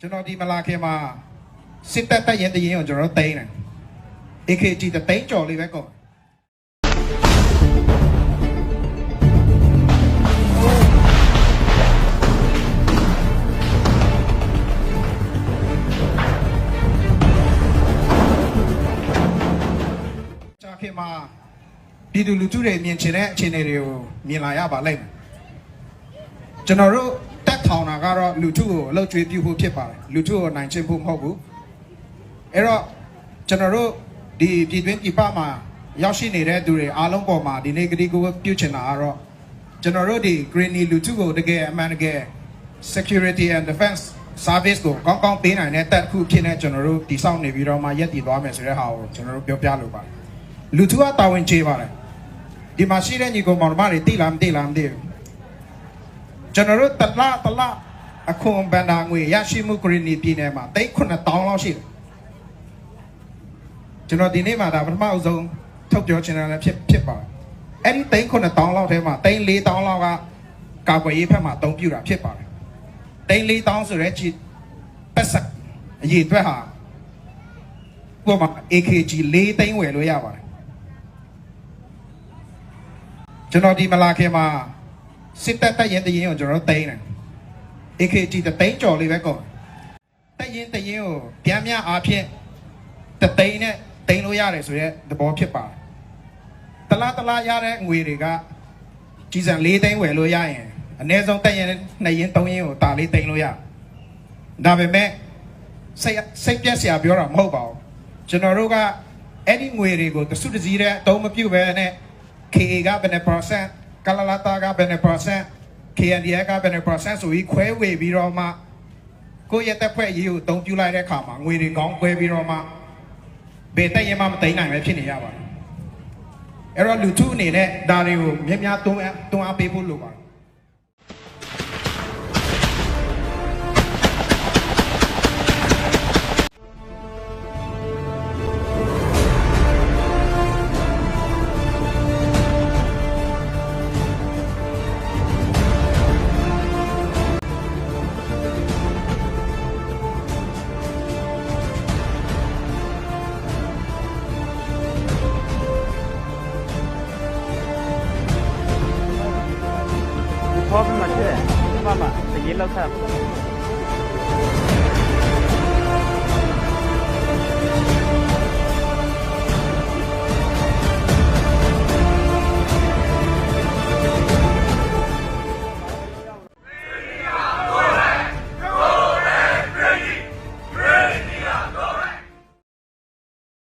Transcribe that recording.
ကျွန်တော်ဒီမလာခင်မှာစစ်တပ်တက်ရင်တရင်ကိုကျွန်တော်တို့တိန်းတယ် AKG တသိန်းကျော်လေးပဲကုန်ကြာခင်မှာပြည်သူလူထုတွေမြင်ချင်တဲ့အခြေအနေတွေကိုမြင်လာရပါလိမ့်မယ်ကျွန်တော်တို့တက်ထောင်တာကတော့ လူထုကိုအလုပ်ကျွေးပြုဖို့ဖြစ်ပါတယ်လူထုကိုနိုင်ချင်ဖို့မဟုတ်ဘူးအဲ့တော့ကျွန်တော်တို့ဒီပြည်တွင်းပြည်ပမှာရောက်ရှိနေတဲ့သူတွေအားလုံးပေါ်မှာဒီနေ့ကတိကိုပြုချင်တာကတော့ကျွန်တော်တို့ဒီ greeny လူထုကိုတကယ်အမှန်တကယ် security and defense service ကိုကောင်းကောင်းပေးနိုင်တဲ့တက်တစ်ခုဖြစ်နေကျွန်တော်တို့တည်ဆောက်နေပြီးတော့မှရက်တည်သွားမယ်ဆိုတဲ့ဟာကိုကျွန်တော်တို့ပြောပြလိုပါတယ်လူထုကတာဝန်ကျေပါတယ်ဒီမှာရှိတဲ့ညီကောင်မောင်နှမတွေတိလားမတိလားမသိဘူးကျွန်တော်တို့တလတလ အခုဘန်ဒါငွေရရှိမှုဂရီနီပြည်နယ်မှာတိတ်9000လောက်ရှိတယ်ကျွန်တော်ဒီနေ့မှာဒါပထမအဆုံးထုတ်ပြောချင်တာလည်းဖြစ်ဖြစ်ပါတယ်အဲ့ဒီတိတ်9000လောက်ထဲမှာတိတ်4000လောက်ကကာကွယ်ရေးဘက်မှာအသုံးပြုတာဖြစ်ပါတယ်တိတ်4000ဆိုတဲ့ချီပတ်ဆက်အရေးအတွက်ဟာဥပမာ AKG 4သိန်းဝယ်လို့ရပါတယ်ကျွန်တော်ဒီမလာခင်မှာစစ်တပ်တက်ရင်တရင်ကိုကျွန်တော်တို့တိန်းတယ် AKG တသိန်းကျော်လေးပဲကုန်တက်ရင်တရင်ကိုပြန်မြအားဖြင့်တသိန်းနဲ့တိန်းလို့ရတယ်ဆိုတဲ့သဘောဖြစ်ပါတယ်တလားတလားရတဲ့ငွေတွေကကြီးစံ၄သိန်းဝယ်လို့ရရင်အနည်းဆုံးတက်ရင်2ရင်3ရင်ကိုတာလေးတိန်းလို့ရဒါပေမဲ့စိတ်စိတ်ပြက်စရာပြောတာမဟုတ်ပါဘူးကျွန်တော်တို့ကအဲ့ဒီငွေတွေကိုတစုတစည်းတဲ့အတုံးမပြုတ်ပဲနဲ့ KA ကဘယ်နှ percent ကလလာတာကဘယ်နှ percent KNDA ကဘယ်နှ percent ဆိုပြီးခွဲဝေပြီးတော့မှကိုယ့်ရဲ့တက်ဖွဲ့ရေးကိုအတုံးပြလိုက်တဲ့အခါမှာငွေတွေကောင်းခွဲပြီးတော့မှဘယ်တက်ရင်မှမသိမ်းနိုင်ပဲဖြစ်နေရပါတယ်အဲ့တော့လူထုအနေနဲ့ဒါတွေကိုမြက်များတွန်းအားတွန်းအားပေးဖို့လိုပါတယ် ဒီဖောက်ပြီးမှချက်ဒီမှာမှတရေလောက်ဆက်